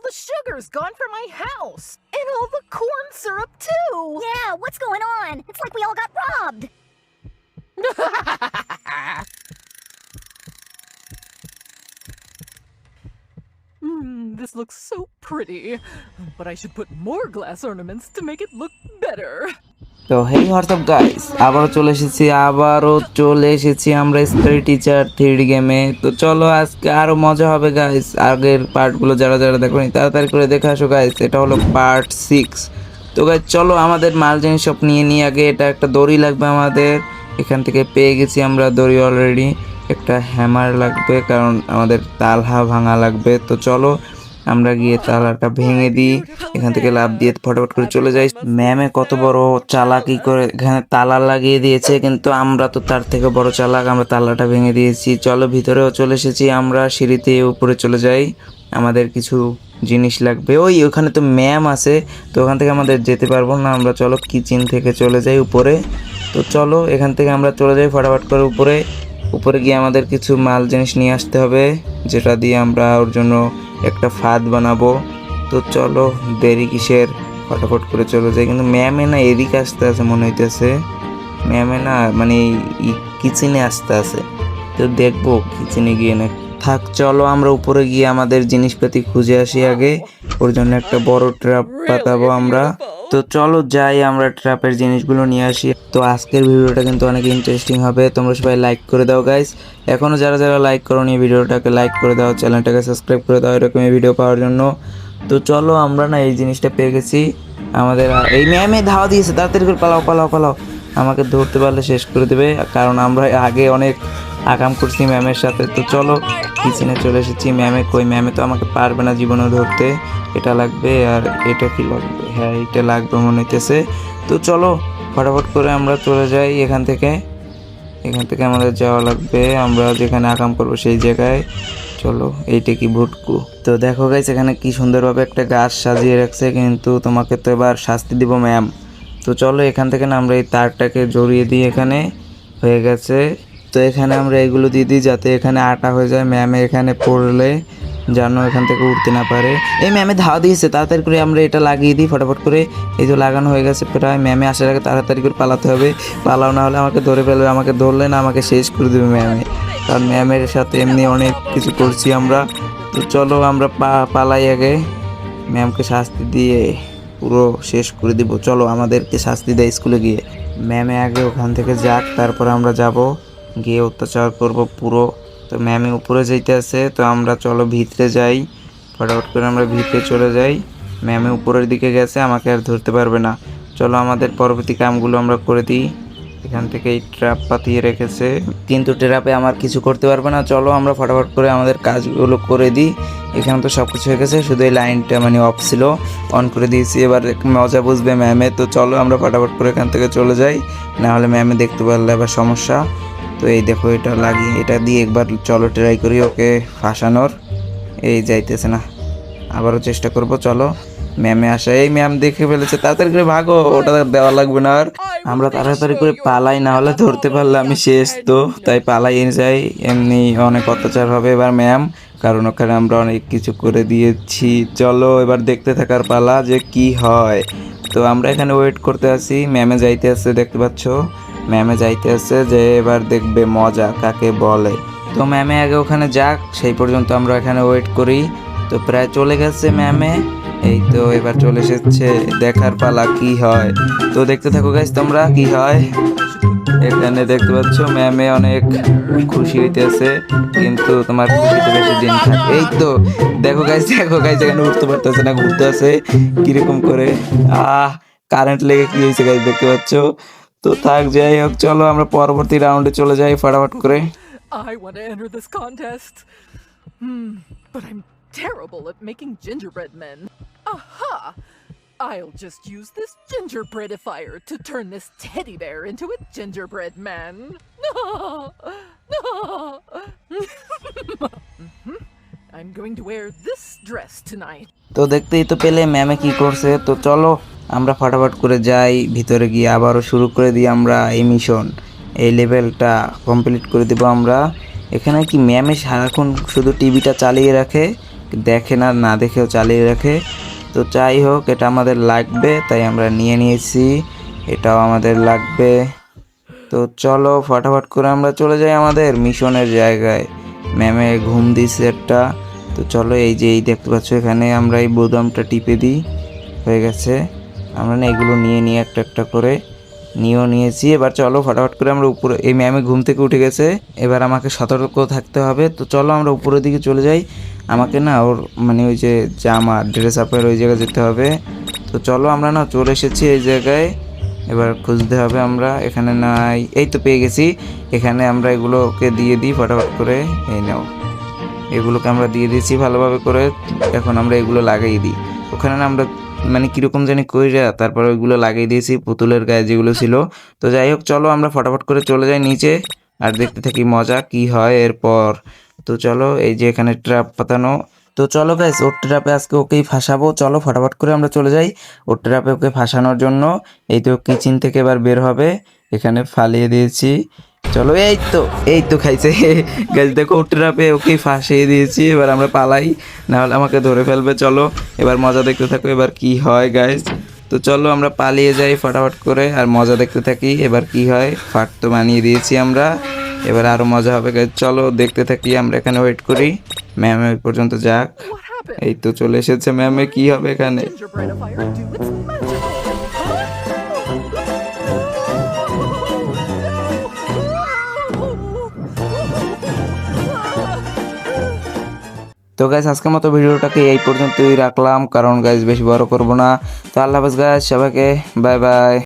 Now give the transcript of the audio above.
all the sugar's gone from my house. And all the corn syrup, too. Yeah, what's going on? It's like we all got robbed. Hmm, this looks so pretty. But I should put more glass ornaments to make it look better. তো হেই WhatsApp guys আবারও চলে এসেছি, আবারও চলে এসেছি আমরা story teacher three গেমে তো চলো আজকে আরও মজা হবে গাইস আগের পার্টগুলো যারা যারা দেখোনি তাড়াতাড়ি করে দেখে আসো গাইস এটা হলো পার্ট সিক্স তো গাইস চলো আমাদের মাল জিনিস সব নিয়ে নিয়ে আগে। এটা একটা দড়ি লাগবে আমাদের। এখান থেকে পেয়ে গেছি আমরা দড়ি অলরেডি একটা হ্যামার লাগবে, কারণ আমাদের তালহা ভাঙা লাগবে। তো চলো আমরা গিয়ে তালাটা ভেঙে দিই, এখান থেকে লাভ দিয়ে ফটাফট করে চলে যাই। ম্যামে কত বড় চালাকি করে এখানে তালা লাগিয়ে দিয়েছে, কিন্তু আমরা তো তার থেকে বড় চালাক, আমরা তালাটা ভেঙে দিয়েছি। চলো ভিতরেও চলে এসেছি, আমরা সিঁড়িতে উপরে চলে যাই। আমাদের কিছু জিনিস লাগবে। ওই, ওখানে তো ম্যাম আছে, তো ওখান থেকে আমাদের যেতে পারব না। আমরা চলো কিচেন থেকে চলে যাই উপরে। তো চলো, এখান থেকে আমরা চলে যাই ফটাফট করে উপরে। উপরে গিয়ে আমাদের কিছু মাল জিনিস নিয়ে আসতে হবে, যেটা দিয়ে আমরা ওর জন্য একটা ফাঁদ বানাবো। তো চলো দেরি কিসের? ফটাফট করে চলে যাই। কিন্তু ম্যামে না এদিকে আসতে আছে মনে হইতেছে ম্যামে না মানে কিচেনে আসতে আছে তো দেখব কিচেনে গিয়ে না থাক চলো আমরা উপরে গিয়ে আমাদের জিনিসপাতি খুঁজে আসি আগে। ওর জন্য একটা বড় ট্র্যাপ পাতাবো আমরা। তো চলো যাই, আমরা ট্রাপের জিনিসগুলো নিয়ে আসি। তো আজকের ভিডিওটা কিন্তু অনেক ইন্টারেস্টিং হবে। তোমরা সবাই লাইক করে দাও গাইস এখনও যারা যারা লাইক করো নি ভিডিওটাকে লাইক করে দাও চ্যানেলটাকে সাবস্ক্রাইব করে দাও এরকমই ভিডিও পাওয়ার জন্য। তো চলো, আমরা না এই জিনিসটা পেয়ে গেছি। আমাদের এই ম্যামে ধাওয়া দিয়েছে। তাড়াতাড়ি করে পালাও পালাও পালাও। আমাকে ধরতে পারলে শেষ করে দেবে। কারণ আমরা আগে অনেক আকাম করছি ম্যামের সাথে। তো চলো কিচেনে চলে এসেছি। ম্যামে কই? ম্যামে তো আমাকে পারবে না জীবনে ধরতে। এটা লাগবে আর এটা কি লাগবে? হ্যাঁ এটা লাগবে মনে হইতেছে। তো চলো, ফটাফট করে আমরা চলে যাই এখান থেকে। এখান থেকে আমাদের যাওয়া লাগবে। আমরা যেখানে আকাম করব সেই জায়গায়। চলো, এইটা কি ভুটকু? তো দেখো গাইস এখানে কি সুন্দরভাবে একটা গাছ সাজিয়ে রাখছে, কিন্তু তোমাকে তো এবার শাস্তি দিব ম্যাম তো চলো, এখান থেকে না আমরা এই তারটাকে জড়িয়ে দিই এখানে। হয়ে গেছে। তো এখানে আমরা এগুলো দিয়ে দিই যাতে এখানে আটা হয়ে যায়। ম্যামে এখানে পড়লে যেন এখান থেকে উঠতে না পারে। এই ম্যামে ধাওয়া দিয়েছে, তাড়াতাড়ি করে আমরা এটা লাগিয়ে দিই ফটাফট করে। এই তো লাগানো হয়ে গেছে প্রায়, ম্যামে আসার আগে তাড়াতাড়ি করে পালাতে হবে। পালাও, না হলে আমাকে ধরে ফেলবে, আমাকে ধরলে না আমাকে শেষ করে দেবে ম্যামে। কারণ ম্যামের সাথে এমনি অনেক কিছু করছি আমরা। তো চলো আমরা পালাই আগে। ম্যামকে শাস্তি দিয়ে পুরো শেষ করে দিব। চলো আমাদেরকে শাস্তি দেয় স্কুলে গিয়ে। ম্যামে আগে ওখান থেকে যাক, তারপর আমরা যাব। গিয়ে অত্যাচার করব পুরো। তো ম্যামে উপরে যাইতে আছে, তো আমরা চলো ভিতরে যাই। ফটাফট করে আমরা ভিতরে চলে যাই। ম্যামে উপরের দিকে গেছে, আমাকে আর ধরতে পারবে না। চলো আমাদের পরবর্তী কামগুলো আমরা করে দিই। এখান থেকে এই ট্র্যাপ পাতিয়ে রেখেছে। কিন্তু ট্র্যাপে আমার কিছু করতে পারবে না। চলো আমরা ফটাফট করে আমাদের কাজগুলো করে দিই। এখানে তো সব কিছু হয়ে গেছে, শুধু এই লাইনটা মানে অফ ছিল। অন করে দিয়েছি, এবার মজা বুঝবে ম্যামে। তো চলো আমরা ফটাফট করে এখান থেকে চলে যাই। নাহলে ম্যামে দেখতে পারলে আবার সমস্যা। তো এই দেখো এটা লাগিয়ে, এটা দিয়ে একবার চলো ট্রাই করি ওকে ফাঁসানোর। এই যাইতেছে না, আবারও চেষ্টা করব, চলো। ম্যামে আসা, এই ম্যাম দেখে ফেলেছে, তাড়াতাড়ি করে ভাগো, ওটা দেওয়া লাগবে না আর। আমরা তাড়াতাড়ি করে পালাই, না হলে ধরতে পারলে আমি শেষ তো, তাই পালাই যাই। এমনি অনেক অত্যাচার হবে এবার, ম্যাম, কারণ ওখানে আমরা অনেক কিছু করে দিয়েছি। চলো, এবার দেখতে থাকার পালা যে কি হয়। তো আমরা এখানে ওয়েট করতে আছি, ম্যামে যাইতে আসছে দেখতে পাচ্ছ? ম্যামে যাইতে আসছে যে এবার দেখবে মজা, কাকে বলে। তো ম্যামে আগে ওখানে যাক, সেই পর্যন্ত আমরা এখানে ওয়েট করি। তো প্রায় চলে গেছে ম্যামে। এই তো এবার চলে এসেছে, দেখার পালা কি হয়। তো দেখতে থাকো গাইস তোমরা কি হয়। এখানে দেখতে পাচ্ছ ম্যামে অনেক খুশি হইতেছে, কিন্তু তোমার খুশিতে বেশি দিন থাকে, এই তো, দেখো গাইস দেখো গাইস এখানে উঠতে পারতেছে না ঘুরতে আছে কীরকম করে। আহ কারেন্ট লেগে কি হয়েছে গাইস দেখতে পাচ্ছ? তো থাক যাই হোক চলো আমরা পরবর্তী রাউন্ডে চলে যাই ফটাফট করে I want to enter this contest. Hmm, but I'm terrible at making gingerbread men. Aha! I'll just use this gingerbreadifier to turn this teddy bear into a gingerbread man. Mhm. I'm going to wear this dress tonight. তো দেখতেই তো পেলে ম্যামে কি করছে তো চলো আমরা ফটাফট করে যাই, ভিতরে গিয়ে আবারও শুরু করে দিই আমরা এই মিশন এই লেভেলটা কমপ্লিট করে দেবো আমরা। এখানে কি ম্যামে সারাক্ষণ শুধু টিভিটা চালিয়ে রাখে? দেখে না না দেখেও চালিয়ে রাখে। তো যাই হোক, এটা আমাদের লাগবে, তাই আমরা নিয়ে নিয়েছি। এটাও আমাদের লাগবে। তো চলো, ফটাফট করে আমরা চলে যাই আমাদের মিশনের জায়গায়। ম্যামে ঘুম দিছে একটা। তো চলো, এই যে, এই দেখতে পাচ্ছ, এখানে আমরা এই বোদামটা টিপে দিই। হয়ে গেছে। আমরা না এগুলো নিয়ে নিয়ে একটা একটা করে নিয়েও নিয়েছি। এবার চলো ফটাফট করে আমরা উপরে এই ম্যামে ঘুম থেকে উঠে গেছে। এবার আমাকে সতর্ক থাকতে হবে। তো চলো আমরা উপরের দিকে চলে যাই। আমাকে না ওর মানে ওই যে জামা ড্রেস আপের ওই জায়গায় যেতে হবে। তো চলো আমরা না চলে এসেছি এই জায়গায়। এবার খুঁজতে হবে আমরা। এখানে নাই। এই তো পেয়ে গেছি। এখানে আমরা এগুলোকে দিয়ে দিই ফটাফট করে। এই নাও। এগুলোকে আমরা দিয়ে দিয়েছি ভালোভাবে করে। এখন আমরা এগুলো লাগাই দিই। ওখানে না আমরা মানে কীরকম জানি কইরা তারপর ওইগুলো লাগিয়ে দিয়েছি পুতুলের গায়ে যেগুলো ছিল। তো যাই হোক, চলো আমরা ফটাফট করে চলে যাই নিচে আর দেখতে থাকি মজা কি হয় এরপর। তো চলো, এই যে এখানে ট্র্যাপ পাতানো। তো চলো গাইস ওর ট্র্যাপে আজকে ওকেই ফাঁসাবো। চলো ফটাফট করে আমরা চলে যাই ওর ট্র্যাপে ওকে ফাঁসানোর জন্য। এই তো কিচেন থেকে এবার বের হবে। এখানে ফালিয়ে দিয়েছি। চলো এই তো এই তো খাইছে। গাছ দেখো ওর ট্র্যাপে ওকে ফাঁসিয়ে দিয়েছি এবার আমরা পালাই। নাহলে আমাকে ধরে ফেলবে চলো। এবার মজা দেখতে থাকো এবার কি হয় গাইস তো চলো আমরা পালিয়ে যাই ফটাফট করে আর মজা দেখতে থাকি এবার কি হয়? ফাট তো বানিয়ে দিয়েছি আমরা। এবার আরও মজা হবে guys। চলো দেখতে থাকি আমরা এখানে ওয়েট করি। ম্যাম ওই পর্যন্ত যাক। এই তো চলে এসেছে ম্যামে কি হবে এখানে? তো গাইজ আজকের মতো ভিডিওটাকে এই পর্যন্তই রাখলাম, কারণ গাইজ বেশি বড় করব না। তো আল্লাহ হাফেজ গাইজ সবাইকে বাই বাই